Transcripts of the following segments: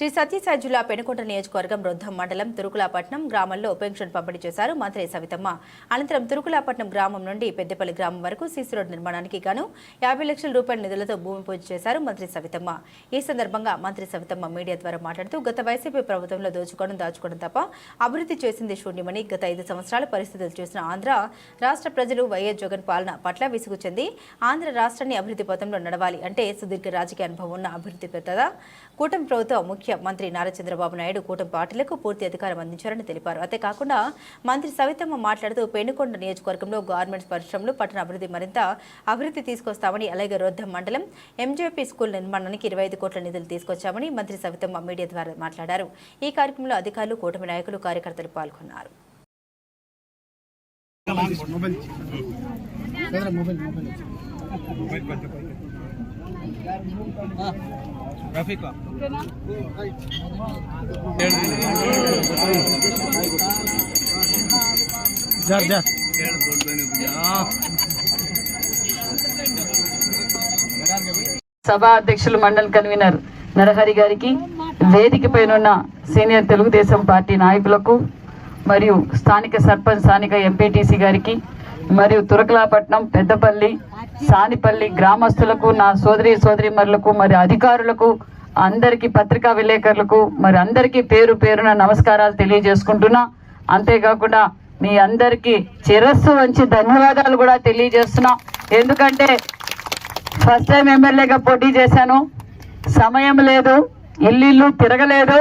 శ్రీ సత్యసాయి జిల్లా పెనుకొండ నియోజకవర్గం రొద్దం మండలం తురుకులాపట్నం గ్రామంలో పెన్షన్ పంపిణీ చేశారు మంత్రి సవితమ్మ. అనంతరం తురుకులాపట్నం గ్రామం నుండి పెద్దపల్లి గ్రామం వరకు సీసీ రోడ్ నిర్మాణానికి గాను యాభై లక్షల రూపాయల నిధులతో భూమి పూజ చేశారు మంత్రి సవితమ్మ. ఈ సందర్భంగా మంత్రి సవితమ్మ మీడియా ద్వారా మాట్లాడుతూ గత వైసీపీ ప్రభుత్వంలో దోచుకోవడం దాచుకోవడం తప్ప అభివృద్ధి చేసింది శూన్యమని గత ఐదు సంవత్సరాల పరిస్థితులు చూసిన ఆంధ్ర రాష్ట్ర ప్రజలు వైఎస్ జగన్ పాలన పట్ల విసుగు చెంది ఆంధ్ర రాష్ట్రాన్ని అభివృద్ధి పథంలో నడవాలి అంటే సుదీర్ఘ రాజకీయ అనుభవం ఉన్న అభివృద్ధి పెద్దదా? కూటమి ప్రభుత్వం ముఖ్యమంత్రి నారా చంద్రబాబు నాయుడు కూటమి పార్టీలకు పూర్తి అధికారం అందించారని తెలిపారు. అంతేకాకుండా మంత్రి సవితమ్మ మాట్లాడుతూ పెనుకొండ నియోజకవర్గంలో గార్మెంట్స్ పరిశ్రమలు పట్టణ అభివృద్ధి మరింత అభివృద్ధి తీసుకొస్తామని అలాగే రొద్దం మండలం ఎంజేపీ స్కూల్ నిర్మాణానికి ఇరవై ఐదు కోట్ల నిధులు తీసుకొచ్చామని మంత్రి సవితమ్మ మీడియా ద్వారా మాట్లాడారు. ఈ కార్యక్రమంలో అధికారులు కూటమి నాయకులు కార్యకర్తలు పాల్గొన్నారు. Mobile mobile. సభా అధ్యక్షులు మండల్ కన్వీనర్ నరహరి గారికి వేదిక పైన సీనియర్ తెలుగుదేశం పార్టీ నాయకులకు మరియు స్థానిక సర్పంచ్ స్థానిక ఎంపీటీసీ గారికి మరియు తురకలాపట్నం పెద్దపల్లి సానిపల్లి గ్రామస్తులకు నా సోదరి సోదరిమరులకు మరి అధికారులకు అందరికీ పత్రికా విలేకరులకు మరి అందరికీ పేరు పేరున నమస్కారాలు తెలియజేసుకుంటున్నా. అంతేకాకుండా మీ అందరికీ చిరస్సు వంచి ధన్యవాదాలు కూడా తెలియజేస్తున్నా. ఎందుకంటే ఫస్ట్ టైం ఎమ్మెల్యేగా పోటీ చేశాను. సమయం లేదు ఇల్లు తిరగలేదు.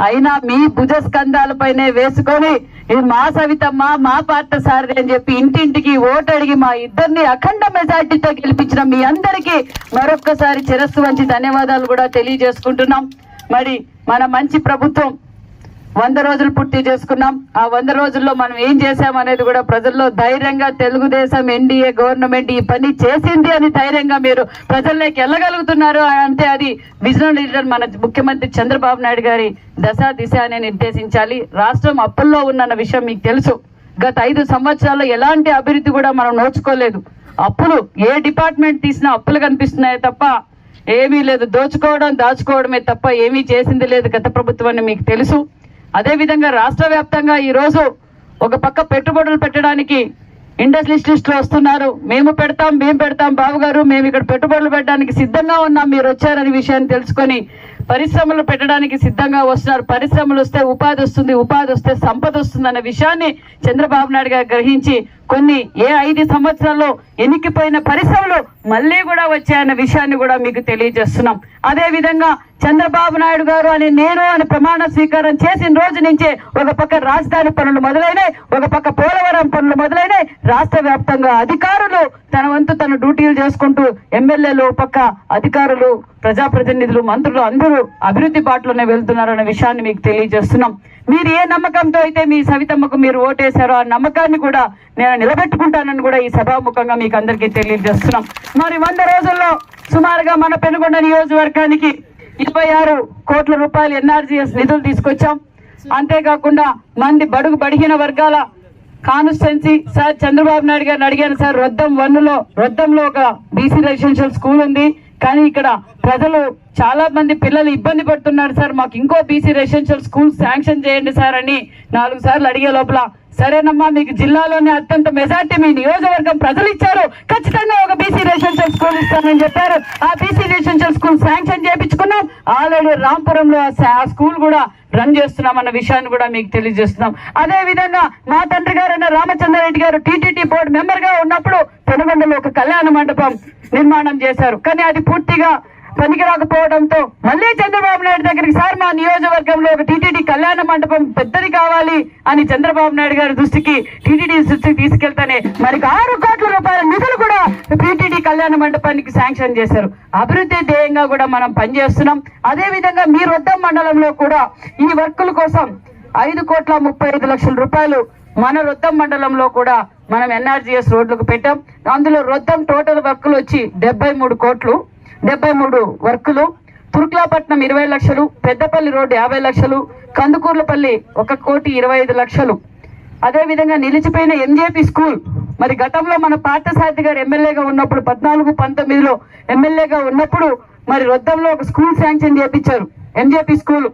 అయినా మీ భుజ స్కంధాలపైనే వేసుకొని ఇది మా సవితమ్మ మా పార్ట సారథి అని చెప్పి ఇంటింటికి ఓటడిగి మా ఇద్దరిని అఖండ మెజార్టీతో గెలిపించిన మీ అందరికీ మరొక్కసారి చిరస్సు మంచి ధన్యవాదాలు కూడా తెలియజేసుకుంటున్నాం. మరి మన మంచి ప్రభుత్వం వంద రోజులు పూర్తి చేసుకున్నాం. ఆ వంద రోజుల్లో మనం ఏం చేసాం అనేది కూడా ప్రజల్లో ధైర్యంగా తెలుగుదేశం ఎన్డీఏ గవర్నమెంట్ ఈ పని చేసింది అని ధైర్యంగా మీరు ప్రజల్లోకి వెళ్ళగలుగుతున్నారు. అంటే అది విజనల్ లీడర్ మన ముఖ్యమంత్రి చంద్రబాబు నాయుడు గారి దశ దిశ అని నిర్దేశించాలి. రాష్ట్రం అప్పుల్లో ఉన్న విషయం మీకు తెలుసు. గత ఐదు సంవత్సరాల్లో ఎలాంటి అభివృద్ధి కూడా మనం నోచుకోలేదు. అప్పులు ఏ డిపార్ట్మెంట్ తీసినా అప్పులు కనిపిస్తున్నాయి తప్ప ఏమీ లేదు. దోచుకోవడం దాచుకోవడమే తప్ప ఏమీ చేసింది లేదు గత ప్రభుత్వం మీకు తెలుసు. అదే విధంగా రాష్ట్ర వ్యాప్తంగా ఈరోజు ఒక పక్క పెట్టుబడులు పెట్టడానికి ఇండస్ట్రియలిస్టులు వస్తున్నారు. మేము పెడతాం మేము పెడతాం. బాబు గారు మేము ఇక్కడ పెట్టుబడులు పెట్టడానికి సిద్ధంగా ఉన్నాం. మీరు వచ్చారనే విషయాన్ని తెలుసుకొని పరిశ్రమలు పెట్టడానికి సిద్ధంగా వస్తున్నారు. పరిశ్రమలు వస్తే ఉపాధి వస్తుంది ఉపాధి వస్తే సంపద వస్తుంది అనే విషయాన్ని చంద్రబాబు నాయుడు గారు గ్రహించి కొన్ని ఏ ఐదు సంవత్సరాల్లో ఎనికిపోయిన పరిశ్రమలు మళ్ళీ కూడా వచ్చాయన్న విషయాన్ని కూడా మీకు తెలియజేస్తున్నాం. అదేవిధంగా చంద్రబాబు నాయుడు గారు అని నేను అని ప్రమాణ స్వీకారం చేసిన రోజు నుంచే ఒక పక్క రాజధాని పనులు మొదలైనాయి ఒక పక్క పోలవరం పనులు మొదలైనాయి. రాష్ట్ర వ్యాప్తంగా అధికారులు తన వంతు తన డ్యూటీలు చేసుకుంటూ ఎమ్మెల్యేలు ఒక పక్క అధికారులు ప్రజాప్రతినిధులు మంత్రులు అందరూ అభివృద్ధి బాటలోనే వెళ్తున్నారనే విషయాన్ని మీకు తెలియజేస్తున్నాం. మీరు ఏ నమ్మకంతో అయితే మీ సవితమ్మకు మీరు ఓటేశారో ఆ నమ్మకాన్ని కూడా నేను నిలబెట్టుకుంటానని కూడా ఈ సభాముఖంగా మీకు అందరికీ తెలియజేస్తున్నాం. మరి వంద రోజుల్లో సుమారుగా మన పెనుగొండ నియోజకవర్గానికి ఇరవై ఆరు కోట్ల రూపాయలు ఎన్ఆర్జీఎస్ నిధులు తీసుకొచ్చాం. అంతేకాకుండా మంది బడుగు బడిగిన వర్గాల కానిస్టెన్సీ సార్ చంద్రబాబు నాయుడు గారిని అడిగాను సార్ రొద్దం వన్నులో రొద్దంలో ఒక బీసీ రెసిడెన్షియల్ స్కూల్ ఉంది. కానీ ఇక్కడ ప్రజలు చాలా మంది పిల్లలు ఇబ్బంది పడుతున్నారు సార్. మాకు ఇంకో బీసీ రెసిడెన్షియల్ స్కూల్ శాంక్షన్ చేయండి సార్ అని నాలుగు సార్లు అడిగే లోపల సరేనమ్మా మీకు జిల్లాలోనే అత్యంత మెజార్టీ మీ నియోజకవర్గం ప్రజలు ఇచ్చారు. ఖచ్చితంగా ఒక బీసీ రెసిడెన్షియల్ స్కూల్ ఇస్తానని చెప్పారు. ఆ బీసీ రెసిడెన్షియల్ స్కూల్ శాంక్షన్ చేయించుకున్నాం. ఆల్రెడీ రాంపురంలో ఆ ఆ స్కూల్ కూడా రన్ చేస్తున్నాం అన్న విషయాన్ని కూడా మీకు తెలియజేస్తున్నాం. అదే విధంగా మా తండ్రి గారైన రామచంద్రారెడ్డి గారు టీటీడీ బోర్డు మెంబర్గా ఉన్నప్పుడు పెనుగొండలో ఒక కళ్యాణ మండపం నిర్మాణం చేశారు. కానీ అది పూర్తిగా పనికి రాకపోవడంతో మళ్ళీ చంద్రబాబు నాయుడు దగ్గరికి సార్ మా నియోజకవర్గంలో ఒక టీటీడీ కళ్యాణ మండపం పెద్దది కావాలి అని చంద్రబాబు నాయుడు గారి దృష్టికి టీటీడీ దృష్టికి తీసుకెళ్తానే మరి ఆరు కోట్ల రూపాయల నిధులు కూడా టీటీడీ కళ్యాణ మండపానికి శాంక్షన్ చేశారు. అభివృద్ధి ధ్యేయంగా కూడా మనం పనిచేస్తున్నాం. అదే విధంగా మీ రొద్దం మండలంలో కూడా ఈ వర్కుల కోసం ఐదు కోట్ల ముప్పై ఐదు లక్షల రూపాయలు మన రొద్దం మండలంలో కూడా మనం ఎన్ఆర్జీఎస్ రోడ్లకు పెట్టాం. అందులో రొద్దం టోటల్ వర్కులు వచ్చి డెబ్బై మూడు కోట్లు. డెబ్బై మూడు వర్కులు. తుర్క్లాపట్నం ఇరవై లక్షలు పెద్దపల్లి రోడ్డు యాభై లక్షలు కందుకూర్లపల్లి ఒక కోటి ఇరవై ఐదు లక్షలు. అదేవిధంగా నిలిచిపోయిన ఎంజేపీ స్కూల్. మరి గతంలో మన పార్థసారథి గారు ఎమ్మెల్యేగా ఉన్నప్పుడు పద్నాలుగు పంతొమ్మిదిలో ఎమ్మెల్యేగా ఉన్నప్పుడు మరి రొద్దంలో ఒక స్కూల్ శాంక్షన్ చేపించారు. MJP school.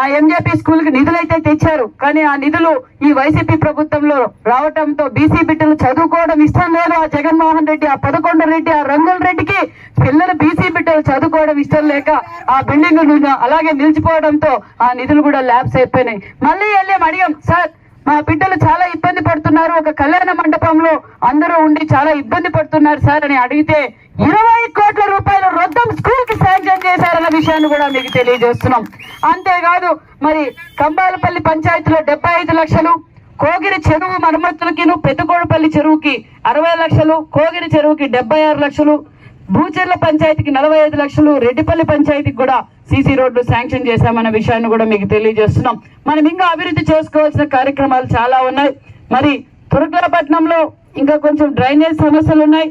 ఆ ఎంజేపీ స్కూల్కి నిధులు అయితే తెచ్చారు. కానీ ఆ నిధులు ఈ వైసీపీ ప్రభుత్వంలో రావటంతో బీసీ బిడ్డలు చదువుకోవడం ఇష్టం లేదు. ఆ జగన్మోహన్ రెడ్డి ఆ పదకొండ రెడ్డి ఆ రంగుల రెడ్డికి పిల్లలు బీసీ బిడ్డలు చదువుకోవడం ఇష్టం లేక ఆ బిల్డింగ్ అలాగే నిలిచిపోవడంతో ఆ నిధులు కూడా ల్యాబ్స్ అయిపోయినాయి. మళ్ళీ వెళ్ళి అడిగాం? సార్ మా బిడ్డలు చాలా ఇబ్బంది పడుతున్నారు. ఒక కళ్యాణ మండపంలో అందరూ ఉండి చాలా ఇబ్బంది పడుతున్నారు సార్ అని అడిగితే ఇరవై కోట్ల రూపాయలు రొద్దం స్కూల్కి శాంక్షన్ చేశారన్న విషయాన్ని కూడా మీకు తెలియజేస్తున్నాం. అంతేకాదు మరి కంబాలపల్లి పంచాయతీలో డెబ్బై ఐదు లక్షలు కోగిరి చెరువు మరమ్మతులకిను పెద్దకోడపల్లి చెరువుకి అరవై లక్షలు కోగిరి చెరువుకి డెబ్బై ఆరు లక్షలు భూచెర్ల పంచాయతీకి నలభై ఐదు లక్షలు రెడ్డిపల్లి పంచాయతీకి కూడా సీసీ రోడ్లు శాంక్షన్ చేశామన్న విషయాన్ని కూడా మీకు తెలియజేస్తున్నాం. మనం ఇంకా అభివృద్ధి చేసుకోవాల్సిన కార్యక్రమాలు చాలా ఉన్నాయి. మరి తురుకులపట్నంలో ఇంకా కొంచెం డ్రైనేజ్ సమస్యలు ఉన్నాయి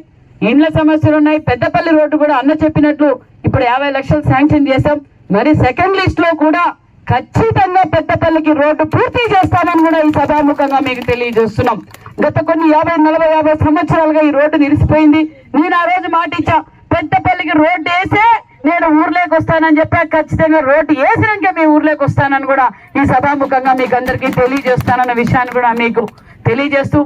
ఇండ్ల సమస్యలు ఉన్నాయి. పెద్దపల్లి రోడ్డు కూడా అన్న చెప్పినట్లు ఇప్పుడు యాభై లక్షలు శాంక్షన్ చేశాం. మరి సెకండ్ లిస్ట్లో కూడా ఖచ్చితంగా పెద్దపల్లికి రోడ్డు పూర్తి చేస్తామని కూడా ఈ సభాముఖంగా మీకు తెలియజేస్తున్నాం. గత కొన్ని యాభై నలభై యాభై సంవత్సరాలుగా ఈ రోడ్డు నిలిచిపోయింది. నేను ఆ రోజు మాట ఇచ్చా పెద్దపల్లికి రోడ్డు వేసే నేను ఊర్లోకి వస్తానని చెప్పా. ఖచ్చితంగా రోడ్డు వేసినాక మీ ఊర్లోకి వస్తానని కూడా ఈ సభాముఖంగా మీకు అందరికీ తెలియజేస్తానన్న విషయాన్ని కూడా మీకు తెలియజేస్తూ